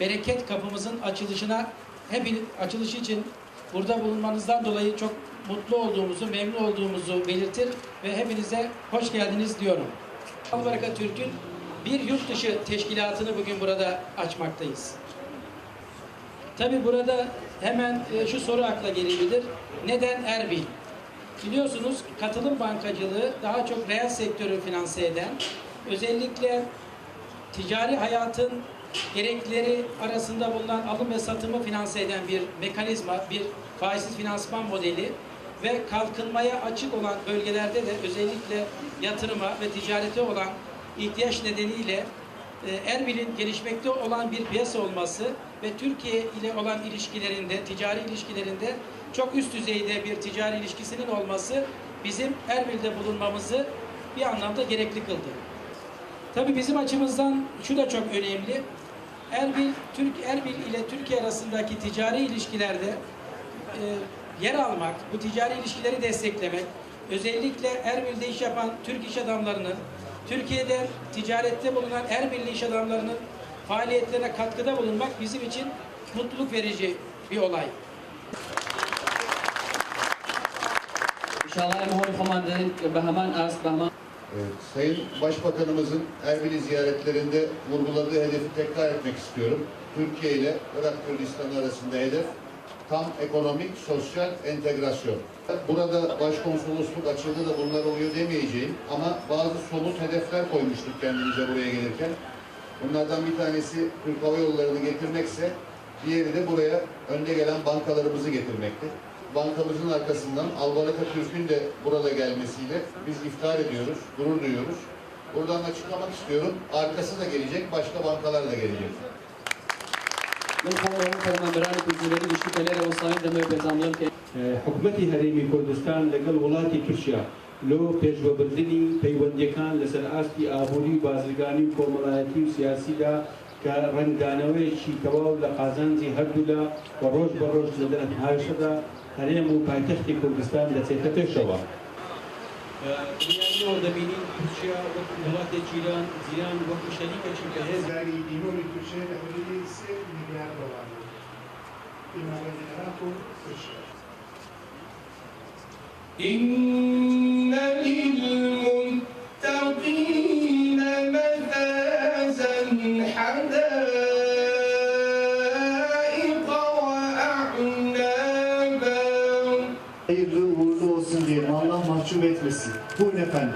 bereket kapımızın açılışına hepiniz açılışı için burada bulunmanızdan dolayı çok mutlu olduğumuzu, memnun olduğumuzu belirtir ve hepinize hoş geldiniz diyorum. Albaraka Türk'ün bir yurt dışı teşkilatını bugün burada açmaktayız. Tabi burada hemen e, şu soru akla gelebilir. Neden Erbil? Biliyorsunuz katılım bankacılığı daha çok reel sektörü finanse eden, özellikle ticari hayatın gerekleri arasında bulunan alım ve satımı finanse eden bir mekanizma, bir faizsiz finansman modeli ve kalkınmaya açık olan bölgelerde de özellikle yatırıma ve ticarete olan ihtiyaç nedeniyle Erbil'in gelişmekte olan bir piyasa olması ve Türkiye ile olan ilişkilerinde, ticari ilişkilerinde çok üst düzeyde bir ticari ilişkisinin olması bizim Erbil'de bulunmamızı bir anlamda gerekli kıldı. Tabii bizim açımızdan şu da çok önemli. Erbil, Türk Erbil ile Türkiye arasındaki ticari ilişkilerde e, yer almak, bu ticari ilişkileri desteklemek, özellikle Erbil'de iş yapan Türk iş adamlarının, Türkiye'de ticarette bulunan her birliği iş adamlarının faaliyetlerine katkıda bulunmak bizim için mutluluk verici bir olay. İnşallah Emhori Komandanın Bahaman Ars Bahaman Evet, Sayın Başbakanımızın Erbil ziyaretlerinde vurguladığı hedefi tekrar etmek istiyorum. Türkiye ile Irak Kürdistan arasında hedef tam ekonomik, sosyal entegrasyon. Burada başkonsolosluk açıldı da bunlar oluyor demeyeceğim ama bazı somut hedefler koymuştuk kendimize buraya gelirken. Bunlardan bir tanesi Türk Hava Yolları'nı getirmekse diğeri de buraya önde gelen bankalarımızı getirmekti. Bankamızın arkasından Albaraka Türk'ün de burada gelmesiyle biz iftihar ediyoruz, gurur duyuyoruz. Buradan açıklamak istiyorum. Arkası da gelecek, başka bankalar da gelecek. من خواهم فرمانبران کلتوری مشکلات وسایل دمه بزاملم که حکوومەتی هەرێمی کوردستان لەگەڵ وڵاتی تورکیا لۆ پێشوەبردننی پەیوەندیەکان لەسەر ئاستی ئابووری و بازرگانی و کۆمەڵایەتی و سیاسیدا کە ڕنگدانەوەیەکی تەواو لە قازانجی هەردوولا و ڕۆژ بە ڕۆژ لە دەرەنهاشەدا هەرێم و پایتەختی کوردستان دەچێتە پێشەوە. Միայն օրդամինին Թուրքիա ուլատ Իրան Իրան ոքշալիկը չկես։ Դարի դիմոնի Թուրքիա հավելիցի միլիարդ դոլար։ İmam-ı Rabbul Kuşlar. İn hayırlı uğurlu olsun diyelim. Allah mahcup etmesin. Buyurun efendim.